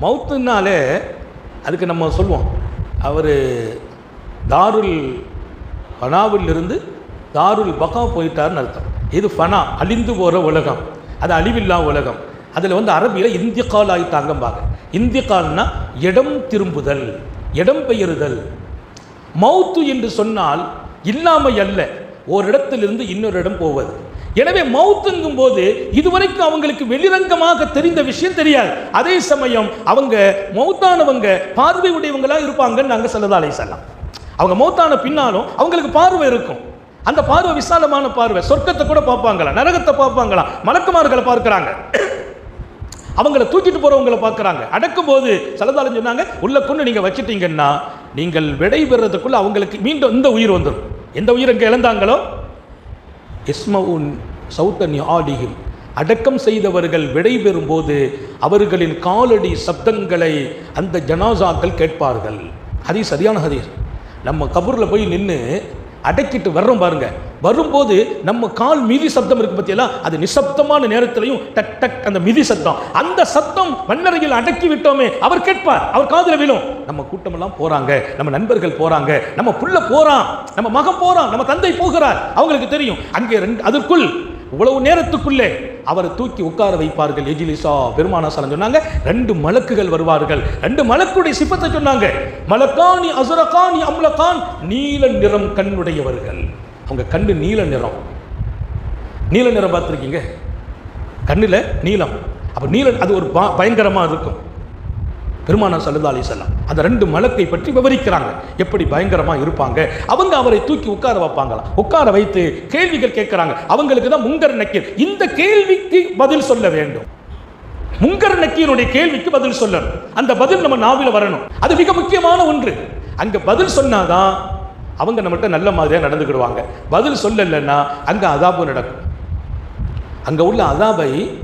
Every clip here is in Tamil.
மவுத்துனாலே அதுக்கு நம்ம சொல்லுவோம் அவர் தாருல் ஃபனாவிலிருந்து தாருல் பகா போயிட்டார்னு அர்த்தம். இது ஃபனா அழிந்து போகிற உலகம். அது அழிவில்லா உலகம். அதில் வந்து அரபியில் இந்திய கால் இந்தியக்கால் இந்திய கால்னா இடம் திரும்புதல் இடம் பெயருதல். மௌத்து என்று சொன்னால் இல்லாமை அல்ல. ஒரு இன்னொரு இடம் போவது. எனவே மவுத்துங்கும் போது இதுவரைக்கும் அவங்களுக்கு வெளிரங்கமாக தெரிந்த விஷயம் தெரியாது. அதே சமயம் அவங்க மௌத்தானவங்க பார்வை உடையவங்களா இருப்பாங்கன்னு நாங்கள் சொல்லதாலே சொல்லலாம் அவங்க மௌத்தான பின்னாலும் அவங்களுக்கு பார்வை இருக்கும். அந்த பார்வை விசாலமான பார்வை சொர்க்கத்தை கூட பார்ப்பாங்களா நரகத்தை பார்ப்பாங்களா மலக்குமார்களை பார்க்குறாங்க. அவங்கள தூக்கிட்டு போகிறவங்கள பார்க்கறாங்க. அடக்கும் போது சலதாலம் சொன்னாங்க உள்ள கொண்டு நீங்க வச்சுட்டீங்கன்னா நீங்கள் விடை பெறதுக்குள்ள அவங்களுக்கு மீண்டும் இந்த உயிர் வந்துடும் எந்த உயிர் இங்கே இழந்தாங்களோ எஸ்மவுன் சௌத்தன் ஆடிகில் அடக்கம் செய்தவர்கள் விடைபெறும் போது அவர்களின் காலடி சப்தங்களை அந்த ஜனாசாக்கள் கேட்பார்கள். ஹதீஸ் சரியான ஹதீஸ். நம்ம கபூரில் போய் நின்று அடக்கிட்டு வர்றோம் பாருங்க. வரும்போது நம்ம கால் மிதி சப்தம் இருக்கு பத்தியெல்லாம் அது நிசப்தமான நேரத்திலையும் டக் டக் அந்த மிதி சத்தம் அந்த சத்தம் மன்னரையில் அடக்கி விட்டோமே அவர் கேட்பார் அவர் காதுல விழும். நம்ம கூட்டமெல்லாம் போறாங்க நம்ம நண்பர்கள் போறாங்க நம்ம புள்ள போறான் நம்ம மகன் போறான் நம்ம தந்தை போகிறார் அவங்களுக்கு தெரியும். அங்கே ரெண்டு அதற்குள் இவ்வளவு நேரத்துக்குள்ளே அவரை தூக்கி உட்கார வைப்பார்கள் எஜிலிசா. பெருமானாசலம் சொன்னாங்க ரெண்டு மலக்குகள் வருவார்கள். ரெண்டு மலக்குடைய சிப்பத்தை சொன்னாங்க மலக்கானி அசுரகானி அம்லகான் நீல நிறம் கண்ணுடையவர்கள். அவங்க கண்ணு நீல நிறம். நீல நிறம் பார்த்துருக்கீங்க? கண்ணில் நீலம். அப்போ நீல அது ஒரு ப- இருக்கும். பெருமானா சல்லா அலிசல்லாம் அந்த ரெண்டு மலக்கை பற்றி விவரிக்கிறாங்க எப்படி பயங்கரமா இருப்பாங்க? அவங்க அவரை தூக்கி உட்கார வைப்பாங்களாம் உட்கார வைத்து கேள்விகள் கேட்கிறாங்க. அவங்களுக்கு தான் முங்கர் நக்கீர். இந்த கேள்விக்கு பதில் சொல்ல வேண்டும். முங்கர் நக்கீருடைய கேள்விக்கு பதில் சொல்லணும். அந்த பதில் நம்ம நாவில வரணும். அது மிக முக்கியமான ஒன்று. அங்க பதில் சொன்னாதான் அவங்க நம்மகிட்ட நல்ல மாதிரியா நடந்துக்கிடுவாங்க. பதில் சொல்லலைன்னா அங்க அதாபு நடக்கும். அங்க உள்ள அதாபை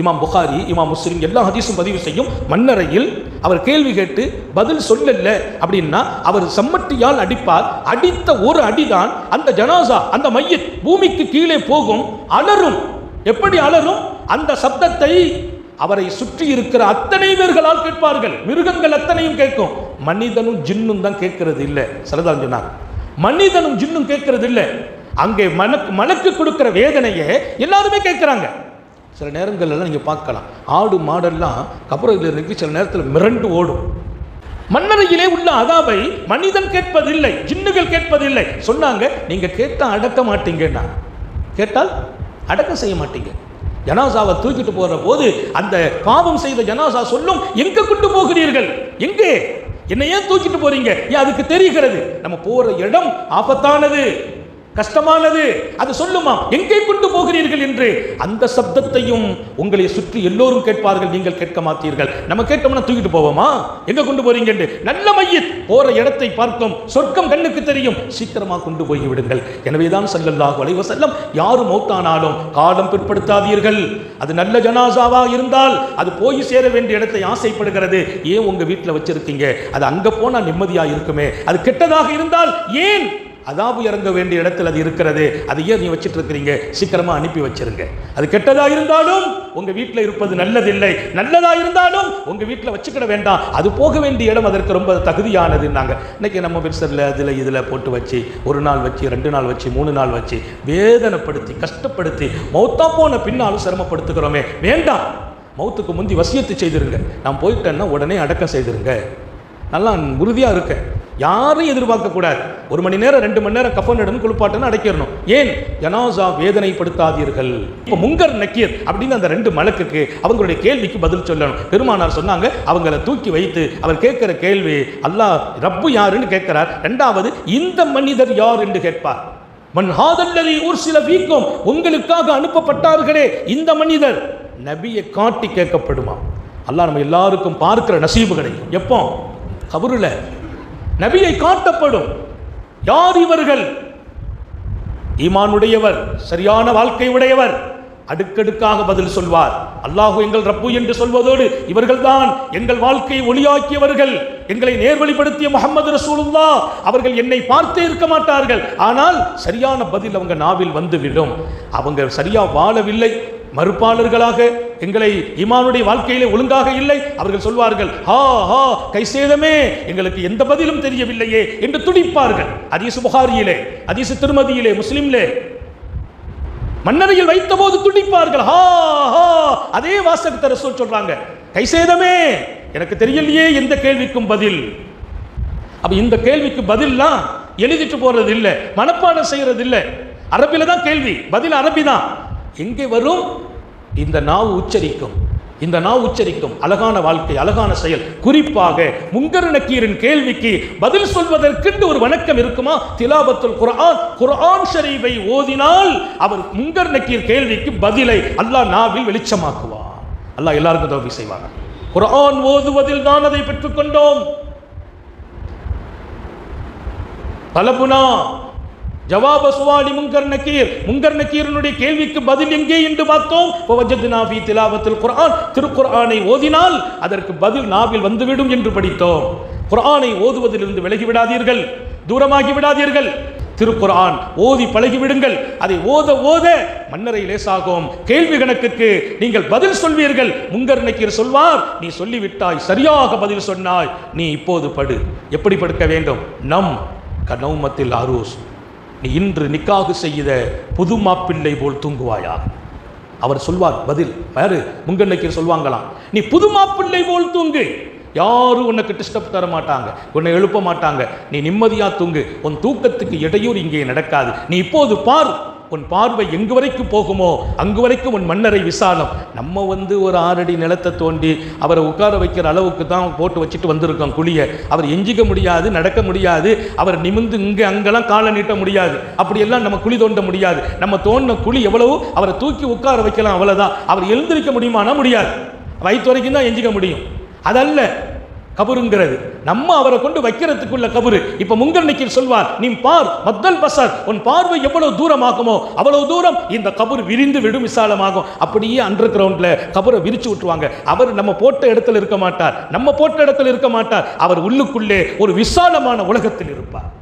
இமாம் புகாரி இமாம் முஸ்லீம் எல்லா ஹதீஸும் பதிவு செய்யும் மன்னரையில் அவர் கேள்வி கேட்டு பதில் சொல்லல அப்படின்னா அவர் சம்மட்டியால் அடிப்பார். அடித்த ஒரு அடிதான் அந்த ஜனாசா அந்த மையத் பூமிக்கு கீழே போகும் அலறும் எப்படி அலறும் அந்த சப்தத்தை அவரை சுற்றி இருக்கிற அத்தனை பேர்களால் கேட்பார்கள். மிருகங்கள் அத்தனையும் கேட்கும். மனிதனும் ஜின்னும் தான் கேட்கறது இல்லை. சிலதான் மனிதனும் ஜின்னும் கேட்கறது இல்லை. அங்கே மனக்கு மனக்கு கொடுக்கிற வேதனையை எல்லாருமே கேட்குறாங்க. சில நேரங்கள்லாம் நீங்கள் பார்க்கலாம். ஆடு மாடெல்லாம் கபரையில் இருக்கு சில நேரத்தில் மிரண்டு ஓடும். மன்னரையிலே உள்ள அதாவை மனிதன் கேட்பதில்லை ஜின்னுகள் கேட்பதில்லை. சொன்னாங்க நீங்க கேட்டா அடக்க மாட்டீங்கன்னா கேட்டால் அடக்கம் செய்ய மாட்டீங்க. ஜனாசாவை தூக்கிட்டு போற போது அந்த பாவம் செய்த ஜனாசா சொல்லும் எங்க கொண்டு போகிறீர்கள்? எங்கே? என்னை ஏன் தூக்கிட்டு போறீங்க? ஏன் அதுக்கு தெரிகிறது? நம்ம போற இடம் ஆபத்தானது கஷ்டமானது. அது சொல்லுமா எங்கே கொண்டு போகிறீர்கள் என்று அந்த சப்தத்தையும் உங்களை சுற்றி எல்லோரும் கேட்பார்கள் நீங்கள் கேட்க மாட்டீர்கள். நம்ம கேட்டோம்னா தூக்கிட்டு போவோமா? எங்க கொண்டு போறீங்க என்று? நல்ல மையத் போற இடத்தை பார்த்தோம் சொர்க்கம் கண்ணுக்கு தெரியும். சீக்கிரமாக கொண்டு போய் விடுங்கள். எனவேதான் ஸல்லல்லாஹு அலைஹி செல்லம் யாரும் மௌத்தானாலும் காலம் பிற்படுத்தாதீர்கள். அது நல்ல ஜனாசாவா இருந்தால் அது போய் சேர வேண்டிய இடத்தை ஆசைப்படுகிறது. ஏன் உங்க வீட்டில் வச்சிருக்கீங்க? அது அங்க போனா நிம்மதியா இருக்குமே. அது கெட்டதாக இருந்தால் ஏன் அதாபு இறங்க வேண்டிய இடத்தில் அது இருக்கிறது அது ஏன் நீ வச்சுட்டு இருக்கிறீங்க சீக்கிரமாக அனுப்பி வச்சிருங்க. அது கெட்டதாக இருந்தாலும் உங்கள் வீட்டில் இருப்பது நல்லதில்லை. நல்லதாக இருந்தாலும் உங்கள் வீட்டில் வச்சுக்கிட வேண்டாம். அது போக வேண்டிய இடம் அதற்கு ரொம்ப தகுதியானதுன்னாங்க இன்னைக்கு நம்ம பெருசரில் அதில் இதில் போட்டு வச்சு ஒரு நாள் வச்சு ரெண்டு நாள் வச்சு மூணு நாள் வச்சு வேதனைப்படுத்தி கஷ்டப்படுத்தி மௌத்தா போன பின்னாலும் சிரமப்படுத்துகிறோமே. வேண்டாம். மௌத்துக்கு முந்தி வசியத்து செய்திருங்க. நான் போயிட்டேன்னா உடனே அடக்கம் செய்திருங்க. நல்லா உறுதியாக இருக்கேன் யாரையும் எதிர்பார்க்கக்கூடாது ஒரு மணி நேரம் ரெண்டு மணி நேரம் கஃபன் இடம் குளிப்பாட்டுன்னு அடைக்கிறணும் ஏன்? ஜனாசா வேதனைப்படுத்தாதீர்கள். இப்போ முங்கர் நக்கீர் அப்படின்னு அந்த ரெண்டு மலக்குக்கு அவங்களுடைய கேள்விக்கு பதில் சொல்லணும். பெருமானார் சொன்னாங்க அவங்கள தூக்கி வைத்து அவர் கேட்கிற கேள்வி அல்லாஹ் ரப்பு யாருன்னு கேட்கிறார். ரெண்டாவது இந்த மனிதர் யார் என்று கேட்பார். மன்ஹாதல்லதி ஊர் சில வீக்கம் உங்களுக்காக அனுப்பப்பட்டார்களே இந்த மனிதர். நபியை காட்டி கேட்கப்படுமா? அல்லாஹ் நம்ம எல்லாருக்கும் பார்க்கிற நசீபு கிடைக்கும். எப்போ? கபருல. நபியை காட்டப்படும். யார் இவர்கள்? ஈமானுடையவர் சரியான வாழ்க்கை உடையவர். அடுக்கடுக்காக பதில் சொல்வார். அல்லாஹு எங்கள் ரப்பு என்று சொல்வதோடு இவர்கள்தான் எங்கள் வாழ்க்கையை ஒளியாக்கியவர்கள். எங்களை நேர்வழிப்படுத்திய முகமது ரசூலுல்லா அவர்கள் என்னை பார்த்தே இருக்க மாட்டார்கள். ஆனால் சரியான பதில் அவங்க நாவில் வந்துவிடும். அவங்க சரியா வாழவில்லை. மறுப்பாளர்களாக எங்களை இமானுடைய வாழ்க்கையிலே ஒழுங்காக இல்லை. அவர்கள் சொல்வார்கள் ஹா ஹா கை சேதமே எங்களுக்கு எந்த பதிலும் தெரியவில்லையே என்று துடிப்பார்கள். அதீசு புகாரியிலே அதீசு திருமதியிலே முஸ்லிம்லே. மன்னரையில் வைத்த போது துடிப்பார்கள் ஹா ஹா அதே வாசகத்தை ரசூல் சொல்றாங்க கைசேதமே எனக்கு தெரியலையே எந்த கேள்விக்கும் பதில். அப்ப இந்த கேள்விக்கு பதில்லாம் எழுதிட்டு போறது இல்லை மனப்பாடம் செய்யறது இல்லை அரபில தான் கேள்வி பதில் அரபி தான். எங்கே வரும்? இந்த நாவு உச்சரிக்கும். இந்த நாவு உச்சரிக்கும். அழகான வாழ்க்கை அழகான செயல். குறிப்பாக முங்கர் நக்கீரின் கேள்விக்கு பதில் சொல்வதற்கென்று ஒரு வணக்கம் இருக்குமா? திலாபத்துல் குரான் குர்ஆன் ஷரீஃபை ஓதினால் அவர் முங்கர் நக்கீர் கேள்விக்கு பதிலை அல்லாஹ் நாவில் வெளிச்சமாக்குவார் அல்லாஹ் எல்லாருக்கும் தோல்வி செய்வாங்க. குரான் ஓதுவதில் தான் அதை பெற்றுக்கொண்டோம். தலபுனா ஜவாப சுவாலி முங்கர் நக்கீர். முங்கர் நக்கீரனுடைய கேள்விக்கு பதில் எங்கே என்று பார்த்தோம்? வஜத்னாபி திலாவத்தில் குரான் திருக்குர்ஆனை ஓதினால் அதற்கு பதில் நாவில் வந்துவிடும் என்று படித்தோம். குர்ஆனை ஓதுவதிலிருந்து விலகி விடாதீர்கள் தூரமாகி விடாதீர்கள். திருக்குர்ஆன் ஓதி பழகிவிடுங்கள். அதை ஓத ஓத மன்னரை லேசாகும். கேள்வி கணக்குக்கு நீங்கள் பதில் சொல்வீர்கள். முங்கர் நக்கீர் சொல்வார் நீ சொல்லிவிட்டாய் சரியாக பதில் சொன்னாய். நீ இப்போது படு. எப்படி படுக்க வேண்டும்? நம் கனௌமத்தில் அரூஸ். நீ இன்று நிக்காகு செய்த புது மாப்பிள்ளை போல் தூங்குவாயா? அவர் சொல்வார் பதில் யாரு? முங்கண்ணைக்கு சொல்வாங்களாம். நீ புது மாப்பிள்ளை போல் தூங்கு. யாரும் உனக்கு டிஸ்டர்ப் தர மாட்டாங்க. உன்னை எழுப்ப மாட்டாங்க. நீ நிம்மதியா தூங்கு. உன் தூக்கத்துக்கு இடையூறு இங்கே நடக்காது. நீ இப்போது பார். உன் பார்வை எங்கு வரைக்கும் போகுமோ அங்கு வரைக்கும் உன் மன்னரை விசாலம். நம்ம வந்து ஒரு ஆறடி நிலத்தை தோண்டி அவரை உட்கார வைக்கிற அளவுக்கு தான் போட்டு வச்சுட்டு வந்திருக்கோம் குழியை. அவர் எஞ்சிக்க முடியாது நடக்க முடியாது அவர் நிமிந்து இங்கே அங்கெல்லாம் காலை நீட்ட முடியாது. அப்படியெல்லாம் நம்ம குழி தோண்ட முடியாது. நம்ம தோண்டின குழி எவ்வளவோ? அவரை தூக்கி உட்கார வைக்கலாம் அவ்வளோதான் அவர் எழுந்திருக்க முடியுமானா முடியாது. வயிற்று வரைக்கும் தான் எஞ்சிக்க முடியும். அதல்ல கபருங்கிறது. நம்ம அவரை கொண்டு வைக்கிறதுக்குள்ள கபரு. இப்ப முங்கர் சொல்வார் நீ பார் மத்தல் பசர் உன் பார்வை எவ்வளவு தூரமாகுமோ அவ்வளவு தூரம் இந்த கபர் விரிந்து விடும் விசாலமாகும். அப்படியே அண்டர் கிரவுண்ட்ல கபரை விரிச்சு விட்டுருவாங்க. அவர் நம்ம போட்ட இடத்துல இருக்க மாட்டார். நம்ம போட்ட இடத்துல இருக்க மாட்டார். அவர் உள்ளுக்குள்ளே ஒரு விசாலமான உலகத்தில் இருப்பார்.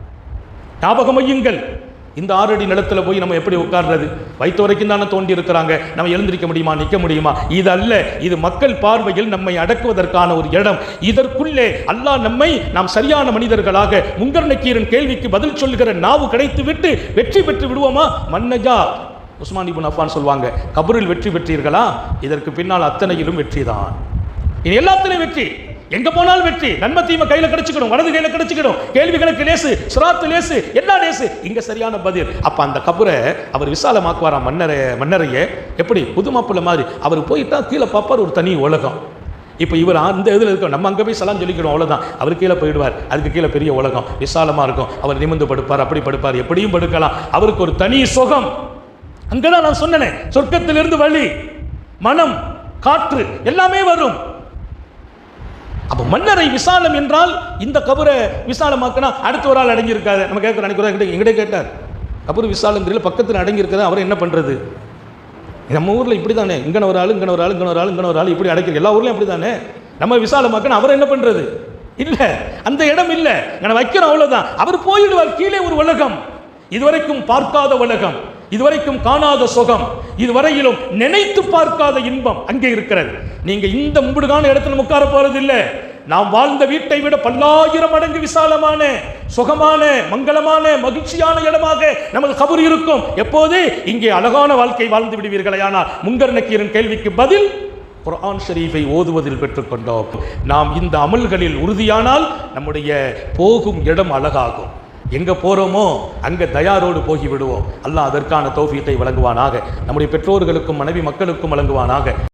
ஞாபகம் இந்த ஆறடி நிலத்துல போய் நம்ம எப்படி உட்கார்றது? வைத்த வரைக்கும் தானே தோண்டி இருக்கிறாங்க. நம்ம எழுந்திருக்க முடியுமா? நிற்க முடியுமா? இது அல்ல இது மக்கள் பார்வையில் நம்மை அடக்குவதற்கான ஒரு இடம். இதற்குள்ளே அல்லாஹ் நம்மை நாம் சரியான மனிதர்களாக முங்கர்ணக்கீரன் கேள்விக்கு பதில் சொல்கிற நாவு கிடைத்து விட்டு வெற்றி பெற்று விடுவோமா? மன்னஜா உஸ்மான் இபுன் அஃபான் சொல்வாங்க கபரில் வெற்றி பெற்றீர்களா? இதற்கு பின்னால் அத்தனையிலும் வெற்றிதான். இது எல்லாத்திலையும் வெற்றி. எங்க போனாலும் வெற்றி. நன்மை தீமை கையில கிடைச்சுக்கணும் வலது கையில கிடைச்சுக்கணும் கேள்விகளுக்கு லேசு சுராத்து லேசு என்ன லேசு? இங்க சரியான பதில். அப்ப அந்த கபரை அவர் விசாலமாக்குவாராம் மன்னரை மன்னரையே. எப்படி? புது மாப்பிள்ள மாதிரி. அவர் போயிட்டா கீழே பார்ப்பார் ஒரு தனி உலகம். இப்போ இவர் அந்த இதில் இருக்கோம் நம்ம அங்கே போய் சலாம் சொல்லிக்கணும் அவ்வளோதான் அவர் கீழே போயிடுவார். அதுக்கு கீழே பெரிய உலகம். விசாலமாக இருக்கும். அவர் நிமிர்ந்து படுப்பார் அப்படி படுப்பார். எப்படியும் படுக்கலாம். அவருக்கு ஒரு தனி சுகம். அங்கே தான் நான் சொன்னேனே சொர்க்கத்திலிருந்து வழி மனம் காற்று எல்லாமே வரும். அப்ப மன்னரை விசாலம் என்றால் இந்த கபரை விசாலமாக்கினா அடுத்த ஒரு ஆள் அடங்கியிருக்காது நம்ம கேட்குற அன்னைக்கு எங்கிட்ட கேட்டார். கபர் விசாலம் தெரியல பக்கத்தில் அடங்கி அவர் என்ன பண்றது? நம்ம ஊரில் இப்படி தானே இங்கன ஒரு ஆள் இங்கன ஒரு ஆள் இங்கன ஒரு ஆள் இங்கன ஒரு ஆள் இப்படி அடைக்கிறது எல்லா ஊர்லையும் அப்படி தானே நம்ம விசாலமாக்கினா அவர் என்ன பண்றது? இல்லை அந்த இடம் இல்லை. இங்க வைக்கிறோம் அவ்வளோதான் அவர் போயிடுவார் கீழே ஒரு உலகம். இதுவரைக்கும் பார்க்காத உலகம். இதுவரைக்கும் காணாத சுகம் இதுவரையிலும் நினைத்து பார்க்காத இன்பம் அங்கே இருக்கிறது. நீங்க இந்த மும்புடுகான இடத்துல உட்கார போறது இல்லை நாம் வாழ்ந்த வீட்டை விட பல்லாயிரம் மடங்கு விசாலமான சுகமான மங்களமான மகிழ்ச்சியான இடமாக நமது கபர் இருக்கும். எப்போது இங்கே அழகான வாழ்க்கை வாழ்ந்து விடுவீர்களே ஆனால் முங்கர் நக்கீரன் கேள்விக்கு பதில் குரான் ஷரீஃபை ஓதுவதில் பெற்றுக்கொண்டோம். நாம் இந்த அமல்களில் உறுதியானால் நம்முடைய போகும் இடம் அழகாகும். எங்கே போகிறோமோ அங்கே தயாரோடு போகிவிடுவோம். அல்லாஹ் அதற்கான தௌஃபியத்தை வழங்குவானாக. நம்முடைய பெற்றோர்களுக்கும் மனைவி மக்களுக்கும் வழங்குவானாக.